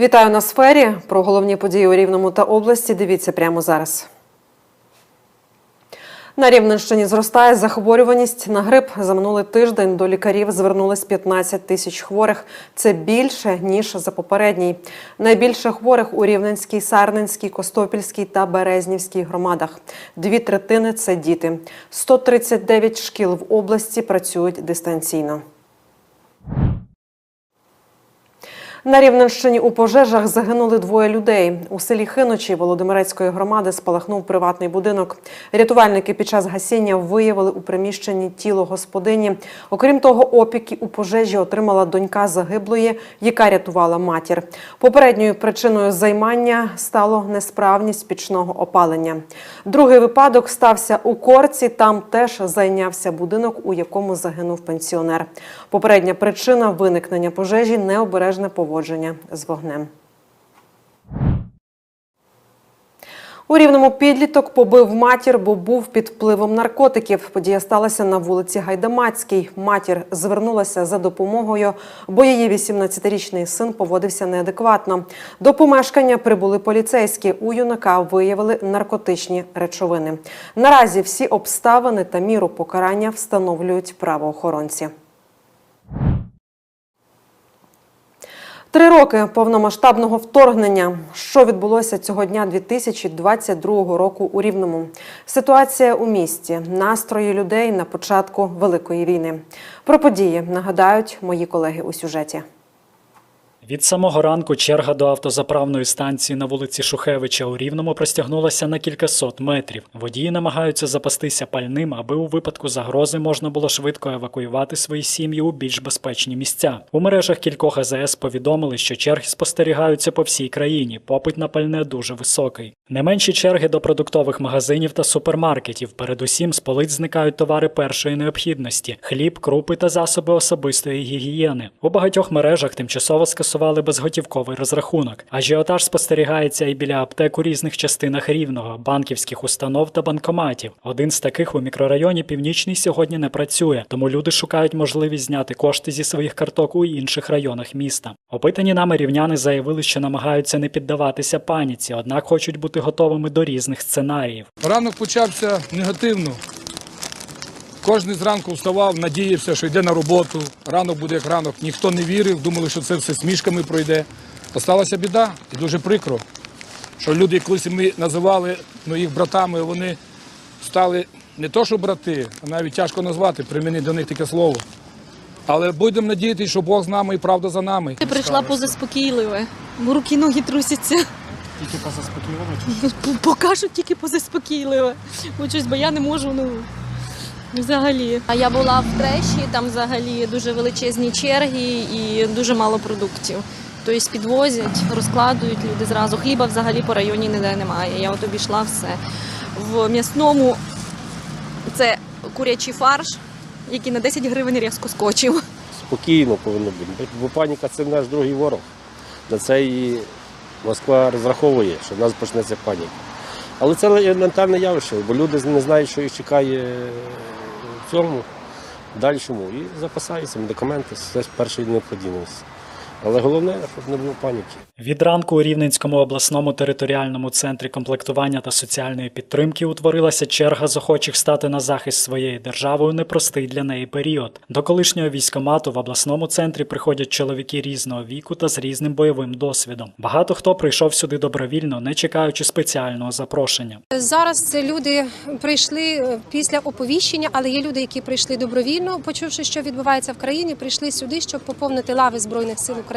Вітаю на сфері. Про головні події у Рівному та області. Дивіться прямо зараз. На Рівненщині зростає захворюваність на грип. За минулий тиждень до лікарів звернулись 15 тисяч хворих. Це більше ніж за попередній. Найбільше хворих у Рівненській, Сарненській, Костопільській та Березнівській громадах. Дві третини це діти. 139 шкіл в області працюють дистанційно. На Рівненщині у пожежах загинули двоє людей. У селі Хиночі Володимирецької громади спалахнув приватний будинок. Рятувальники під час гасіння виявили у приміщенні тіло господині. Окрім того, опіки у пожежі отримала донька загиблої, яка рятувала матір. Попередньою причиною займання стало несправність пічного опалення. Другий випадок стався у корці. Там теж зайнявся будинок, у якому загинув пенсіонер. Попередня причина виникнення пожежі необережне поводження з вогнем. У рівному підліток побив матір, бо був під впливом наркотиків. Подія сталася на вулиці Гайдамацькій. Матір звернулася за допомогою, бо її 18-річний син поводився неадекватно. До помешкання прибули поліцейські. У юнака виявили наркотичні речовини. Наразі всі обставини та міру покарання встановлюють правоохоронці. Три роки повномасштабного вторгнення. Що відбулося цього дня 2022 року у Рівному? Ситуація у місті, настрої людей на початку великої війни. Про події нагадають мої колеги у сюжеті. Від самого ранку черга до автозаправної станції на вулиці Шухевича у Рівному простягнулася на кількасот метрів. Водії намагаються запастися пальним, аби у випадку загрози можна було швидко евакуювати свої сім'ї у більш безпечні місця. У мережах кількох АЗС повідомили, що черги спостерігаються по всій країні. Попит на пальне дуже високий. Не менші черги до продуктових магазинів та супермаркетів. Передусім з полиць зникають товари першої необхідності: хліб, крупи та засоби особистої гігієни. У багатьох мережах тимчасово скасували безготівковий розрахунок. Ажіотаж спостерігається і біля аптек у різних частинах рівного, банківських установ та банкоматів. Один з таких у мікрорайоні Північний сьогодні не працює, тому люди шукають можливість зняти кошти зі своїх карток у інших районах міста. Опитані нами рівняни заявили, що намагаються не піддаватися паніці, однак хочуть бути готовими до різних сценаріїв. Ранок почався негативно. Кожен зранку вставав, надіявся, що йде на роботу. Ранок буде як ранок. Ніхто не вірив, думали, що це все смішками пройде. Осталася біда і дуже прикро, що люди, колись ми називали ну, їх братами, вони стали не то, що брати, а навіть тяжко назвати, примінити до них таке слово. Але будемо надіятися, що Бог з нами і правда за нами. Я прийшла позаспокійливе, бо руки ноги трусяться. Тільки позаспокійливо? Поки що тільки позаспокійливе. Бо щось, бо я не можу, ну взагалі. А я була в треші, там взагалі дуже величезні черги і дуже мало продуктів. Тобто підвозять, розкладують люди зразу. Хліба взагалі по районі ніде немає. Я от обійшла все. В м'ясному це курячий фарш, який на 10 гривень різко скочив. спокійно повинно бути. Бо паніка це наш другий ворог. На це і Москва розраховує, що в нас почнеться паніка. Але це елементарне явище, бо люди не знають, що їх чекає цьому, дальшому. І запасаються медикаменти, все першої необхідності. Але головне, щоб не було паніки. Від ранку у Рівненському обласному територіальному центрі комплектування та соціальної підтримки утворилася черга з охочих стати на захист своєї держави у непростий для неї період. До колишнього військомату в обласному центрі приходять чоловіки різного віку та з різним бойовим досвідом. Багато хто прийшов сюди добровільно, не чекаючи спеціального запрошення. Зараз це люди прийшли е, після оповіщення, але є люди, які прийшли добровільно, почувши, що відбувається в країні, прийшли сюди, щоб поповнити лави збройних сил України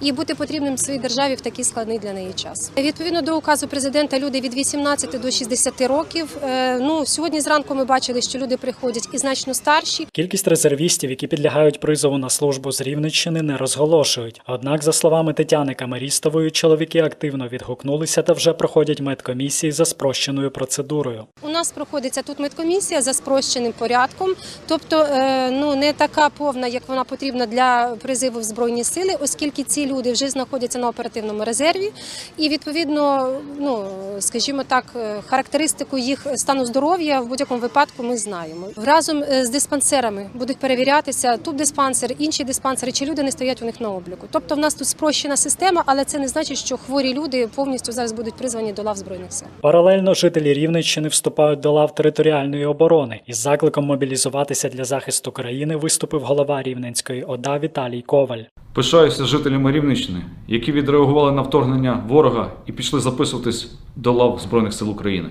і бути потрібним своїй державі в такий складний для неї час. Відповідно до указу президента, люди від 18 до 60 років. Е, Ну сьогодні зранку ми бачили, що люди приходять і значно старші. Кількість резервістів, які підлягають призову на службу з Рівненщини, не розголошують. Однак, за словами Тетяни Камерістової, чоловіки активно відгукнулися та вже проходять медкомісії за спрощеною процедурою. Нас проходиться тут медкомісія за спрощеним порядком, тобто е, ну не така повна, як вона потрібна для призиву в збройні сили. оскільки ці люди вже знаходяться на оперативному резерві, і відповідно, ну скажімо так, е, характеристику їх стану здоров'я в будь-якому випадку ми знаємо. Разом е, з диспансерами будуть перевірятися тубдиспансер, інші диспансери, чи люди не стоять у них на обліку. Тобто, в нас тут спрощена система, але це не значить, що хворі люди повністю зараз будуть призвані до лав збройних сил. Паралельно жителі Рівненщини вступають до лав територіальної оборони. Із закликом мобілізуватися для захисту країни виступив голова Рівненської ОДА Віталій Коваль. Пишаюся жителями Рівненщини, які відреагували на вторгнення ворога і пішли записуватись до лав Збройних сил України.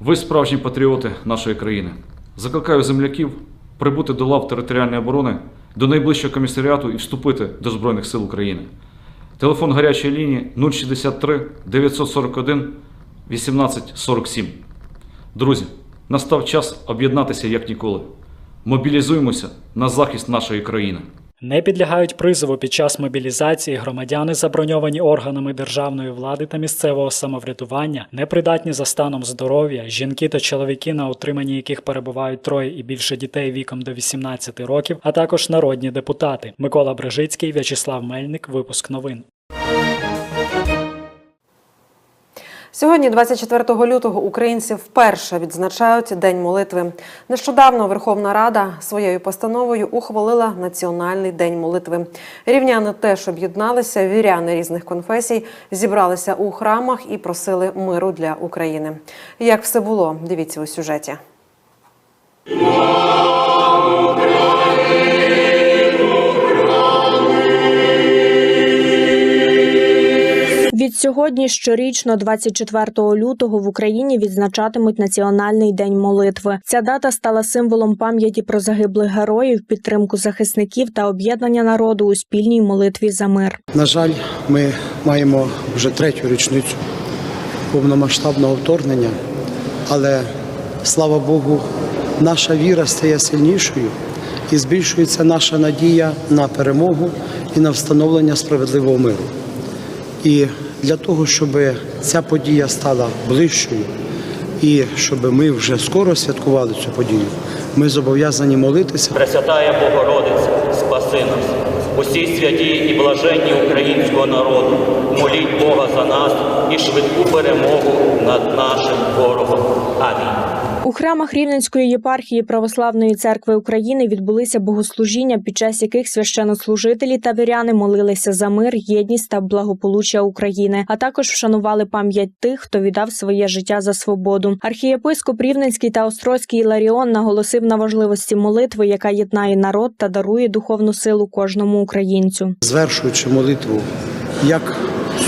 Ви справжні патріоти нашої країни. Закликаю земляків прибути до лав територіальної оборони до найближчого комісаріату і вступити до Збройних сил України. Телефон гарячої лінії 063 941 1847. Друзі, настав час об'єднатися як ніколи. Мобілізуємося на захист нашої країни. Не підлягають призову під час мобілізації громадяни, заброньовані органами державної влади та місцевого самоврядування, непридатні за станом здоров'я, жінки та чоловіки, на утриманні яких перебувають троє і більше дітей віком до 18 років, а також народні депутати. Микола Брежицький, В'ячеслав Мельник. Випуск новин. Сьогодні, 24 лютого, українці вперше відзначають День молитви. Нещодавно Верховна Рада своєю постановою ухвалила Національний день молитви. Рівняни теж об'єдналися, віряни різних конфесій зібралися у храмах і просили миру для України. Як все було, дивіться у сюжеті. Відсьогодні щорічно, 24 лютого, в Україні відзначатимуть Національний день молитви. Ця дата стала символом пам'яті про загиблих героїв, підтримку захисників та об'єднання народу у спільній молитві за мир. На жаль, ми маємо вже третю річницю повномасштабного вторгнення, але слава Богу, наша віра стає сильнішою і збільшується наша надія на перемогу і на встановлення справедливого миру. І для того, щоб ця подія стала ближчою, і щоб ми вже скоро святкували цю подію, ми зобов'язані молитися. Пресвятая Богородиця, спаси нас, усі святі і блаженні українського народу, моліть Бога за нас і швидку перемогу над нашим ворогом. Амінь. У храмах Рівненської єпархії Православної церкви України відбулися богослужіння, під час яких священнослужителі та віряни молилися за мир, єдність та благополуччя України, а також вшанували пам'ять тих, хто віддав своє життя за свободу. Архієпископ Рівненський та Острозький Іларіон наголосив на важливості молитви, яка єднає народ та дарує духовну силу кожному українцю. звершуючи молитву як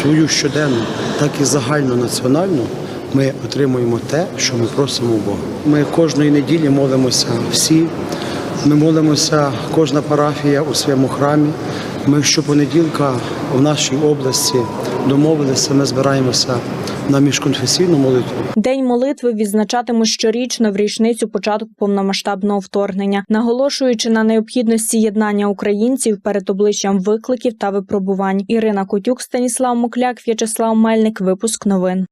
свою щоденну, так і загальнонаціональну, ми отримуємо те, що ми просимо Бога. Ми кожної неділі молимося всі. Ми молимося, кожна парафія у своєму храмі. Ми щопонеділка в нашій області домовилися, ми збираємося на міжконфесійну молитву. День молитви відзначатимуть щорічно в річницю початку повномасштабного вторгнення, наголошуючи на необхідності єднання українців перед обличчям викликів та випробувань. Ірина Котюк, Станіслав Мокляк, В'ячеслав Мельник. Випуск новин.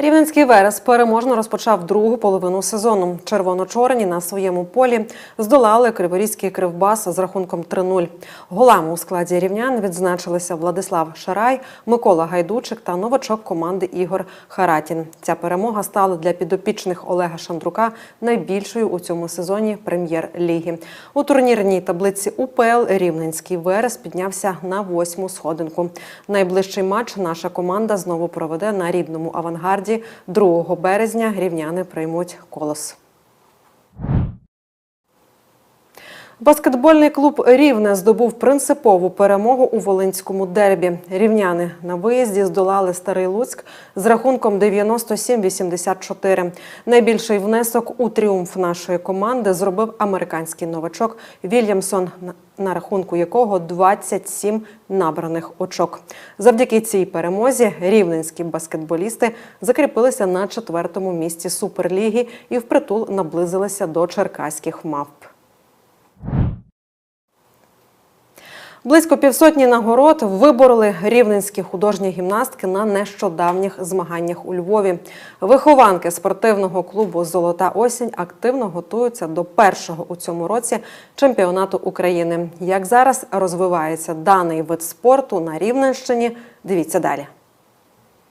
Рівненський Верес переможно розпочав другу половину сезону. Червоно-чорні на своєму полі здолали Криворізький кривбас з рахунком 3-0. Голами у складі рівнян відзначилися Владислав Шарай, Микола Гайдучик та новачок команди Ігор Харатін. Ця перемога стала для підопічних Олега Шандрука найбільшою у цьому сезоні прем'єр-ліги. У турнірній таблиці УПЛ Рівненський Верес піднявся на восьму сходинку. Найближчий матч наша команда знову проведе на рідному авангарді. 2 березня рівняни приймуть колос. Баскетбольний клуб Рівне здобув принципову перемогу у Волинському дербі. Рівняни на виїзді здолали Старий Луцьк з рахунком 97-84. Найбільший внесок у тріумф нашої команди зробив американський новачок Вільямсон, на- рахунку якого 27 набраних очок. Завдяки цій перемозі рівненські баскетболісти закріпилися на четвертому місці Суперліги і впритул наблизилися до черкаських мавп. Близько півсотні нагород вибороли рівненські художні гімнастки на нещодавніх змаганнях у Львові. Вихованки спортивного клубу Золота осінь активно готуються до першого у цьому році чемпіонату України. Як зараз розвивається даний вид спорту на Рівненщині? Дивіться далі.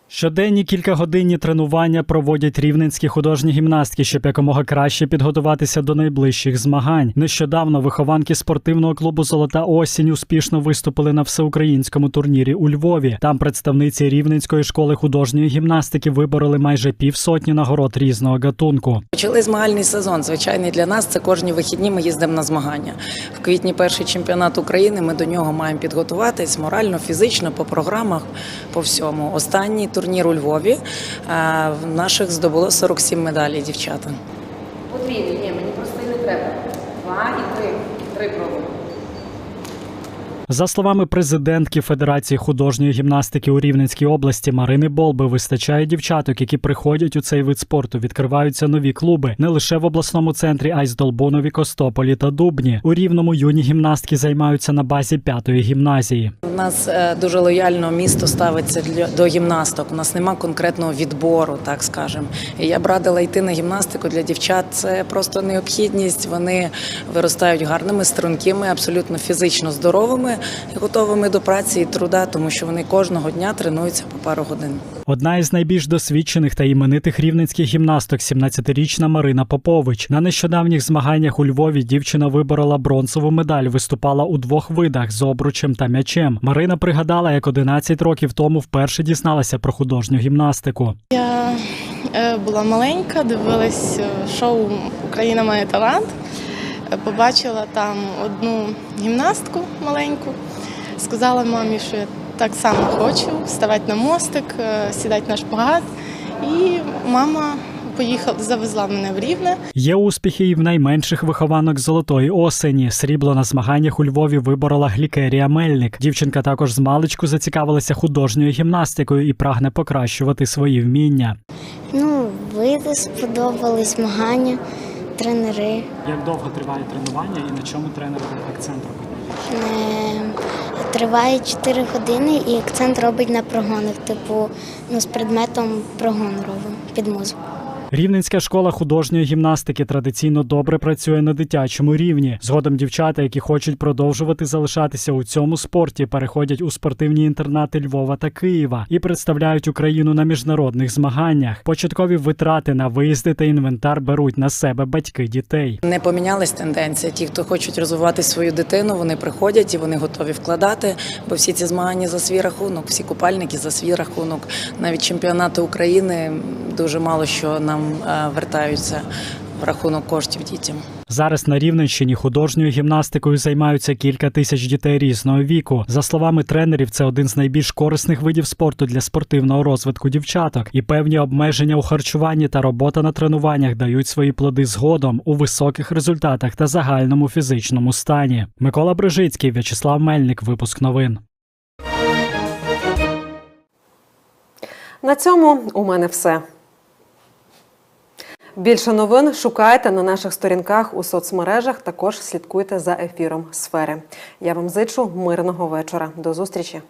Щоденні кількагодинні тренування проводять рівненські художні гімнастки, щоб якомога краще підготуватися до найближчих змагань. Нещодавно вихованки спортивного клубу Золота осінь успішно виступили на всеукраїнському турнірі у Львові. Там представниці рівненської школи художньої гімнастики вибороли майже півсотні нагород різного гатунку. Почали змагальний сезон. Звичайний для нас це кожні вихідні. Ми їздимо на змагання. В квітні перший чемпіонат України. Ми до нього маємо підготуватись морально, фізично, по програмах, по всьому. Останній турнір у Львові е, в наших здобуло 47 медалей дівчата. Потрібні, ні, мені просто і не треба. Два і три. Три пробуємо. За словами президентки Федерації художньої гімнастики у Рівненській області Марини Болби, вистачає дівчаток, які приходять у цей вид спорту. Відкриваються нові клуби не лише в обласному центрі, а й Здолбунові, Костополі та Дубні. У рівному юні гімнастки займаються на базі п'ятої гімназії. У нас е, дуже лояльно місто ставиться до гімнасток. У нас нема конкретного відбору, так скажемо. Я б радила йти на гімнастику для дівчат. Це просто необхідність. Вони виростають гарними, стрункими, абсолютно фізично здоровими, і готовими до праці і труда, тому що вони кожного дня тренуються по пару годин. Одна із найбільш досвідчених та іменитих рівненських гімнасток, 17-річна Марина Попович. На нещодавніх змаганнях у Львові дівчина виборола бронзову медаль. Виступала у двох видах з обручем та м'ячем. Марина пригадала, як 11 років тому вперше дізналася про художню гімнастику. Я е, була маленька, дивилась е, шоу Україна має талант. Побачила там одну гімнастку маленьку. Сказала мамі, що я так само хочу вставати на мостик, е, сідати на шпагат. І мама поїхала, завезла мене в Рівне. Є успіхи і в найменших вихованок золотої осені. Срібло на змаганнях у Львові виборола Глікерія Мельник. Дівчинка також з маличку зацікавилася художньою гімнастикою і прагне покращувати свої вміння. Ну, види сподобались, змагання, тренери. Як довго триває тренування і на чому тренер акцент робить? Е, Триває 4 години і акцент робить на прогонах, типу ну, з предметом прогон робимо під музику. Рівненська школа художньої гімнастики традиційно добре працює на дитячому рівні. Згодом дівчата, які хочуть продовжувати залишатися у цьому спорті, переходять у спортивні інтернати Львова та Києва і представляють Україну на міжнародних змаганнях. Початкові витрати на виїзди та інвентар беруть на себе батьки дітей. Не помінялась тенденція. Ті, хто хочуть розвивати свою дитину, вони приходять і вони готові вкладати, бо всі ці змагання за свій рахунок, всі купальники за свій рахунок. Навіть чемпіонати України дуже мало що нам е, вертаються в рахунок коштів дітям. Зараз на Рівненщині художньою гімнастикою займаються кілька тисяч дітей різного віку. За словами тренерів, це один з найбільш корисних видів спорту для спортивного розвитку дівчаток. І певні обмеження у харчуванні та робота на тренуваннях дають свої плоди згодом у високих результатах та загальному фізичному стані. Микола Брижицький, В'ячеслав Мельник. Випуск новин. На цьому у мене все. Більше новин шукайте на наших сторінках у соцмережах. Також слідкуйте за ефіром сфери. Я вам зичу мирного вечора. До зустрічі.